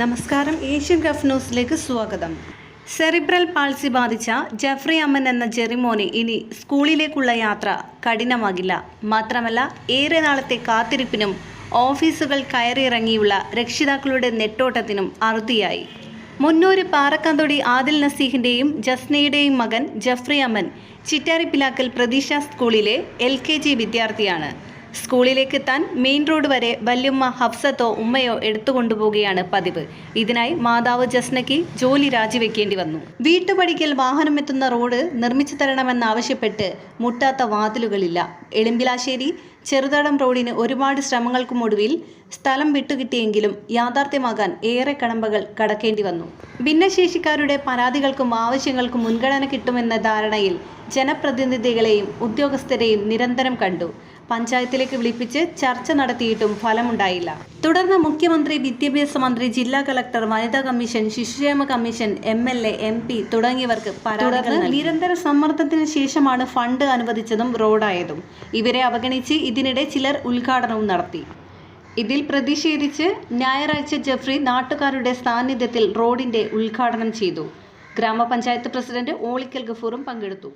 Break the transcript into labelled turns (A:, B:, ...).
A: നമസ്കാരം. Asian Gulf ന്യൂസിലേക്ക് സ്വാഗതം. സെറിബ്രൽ പാൾസി ബാധിച്ച ജെഫ്രി അമ്മൻ എന്ന ജെറിമോന് ഇനി സ്കൂളിലേക്കുള്ള യാത്ര കഠിനമാകില്ല. മാത്രമല്ല ഏറെ നാളത്തെ കാത്തിരിപ്പിനും ഓഫീസുകൾ കയറിയിറങ്ങിയുള്ള രക്ഷിതാക്കളുടെ നെട്ടോട്ടത്തിനും അറുതിയായി. മുന്നൂര് പാറക്കാന്തൊടി ആദിൽ നസീഹിന്റെയും ജസ്നയുടെയും മകൻ ജഫ്രി അമ്മൻ ചിറ്റാരിപ്പിലാക്കൽ പ്രതീക്ഷ സ്കൂളിലെ എൽ വിദ്യാർത്ഥിയാണ്. സ്കൂളിലേക്ക് എത്താൻ മെയിൻ റോഡ് വരെ വല്യമ്മ ഹഫ്സത്തോ ഉമ്മയോ എടുത്തുകൊണ്ടുപോവുകയാണ് പതിവ്. ഇതിനായി മാതാവ് ജസ്നയ്ക്ക് ജോലി രാജിവെക്കേണ്ടി വന്നു. വീട്ടുപടിക്കൽ വാഹനമെത്തുന്ന റോഡ് നിർമ്മിച്ചു തരണമെന്നാവശ്യപ്പെട്ട് മുട്ടാത്ത വാതിലുകളില്ല. എളിമ്പിലാശ്ശേരി ചെറുതടം റോഡിന് ഒരുപാട് ശ്രമങ്ങൾക്കുമൊടുവിൽ സ്ഥലം വിട്ടുകിട്ടിയെങ്കിലും യാഥാർത്ഥ്യമാകാൻ ഏറെ കടമ്പകൾ കടക്കേണ്ടി വന്നു. ഭിന്നശേഷിക്കാരുടെ പരാതികൾക്കും ആവശ്യങ്ങൾക്കും മുൻഗണന കിട്ടുമെന്ന ധാരണയിൽ ജനപ്രതിനിധികളെയും ഉദ്യോഗസ്ഥരെയും നിരന്തരം കണ്ടു. പഞ്ചായത്തിലേക്ക് വിളിപ്പിച്ച് ചർച്ച നടത്തിയിട്ടും ഫലമുണ്ടായില്ല. തുടർന്ന് മുഖ്യമന്ത്രി വിദ്യാഭ്യാസ മന്ത്രി ജില്ലാ കളക്ടർ വനിതാ കമ്മീഷൻ ശിശുക്ഷേമ commission M L A M P തുടങ്ങിയവർക്ക് തുടർന്ന് നിരന്തര സമ്മർദ്ദത്തിന് ശേഷമാണ് ഫണ്ട് അനുവദിച്ചതും റോഡായതും. ഇവരെ അവഗണിച്ച് ഇതിനിടെ ചിലർ ഉദ്ഘാടനവും നടത്തി. ഇതിൽ പ്രതിഷേധിച്ച് ഞായറാഴ്ച ജെഫ്രി നാട്ടുകാരുടെ സാന്നിധ്യത്തിൽ റോഡിന്റെ ഉദ്ഘാടനം ചെയ്തു. ഗ്രാമപഞ്ചായത്ത് പ്രസിഡന്റ് ഓളിക്കൽ ഗഫൂറും പങ്കെടുത്തു.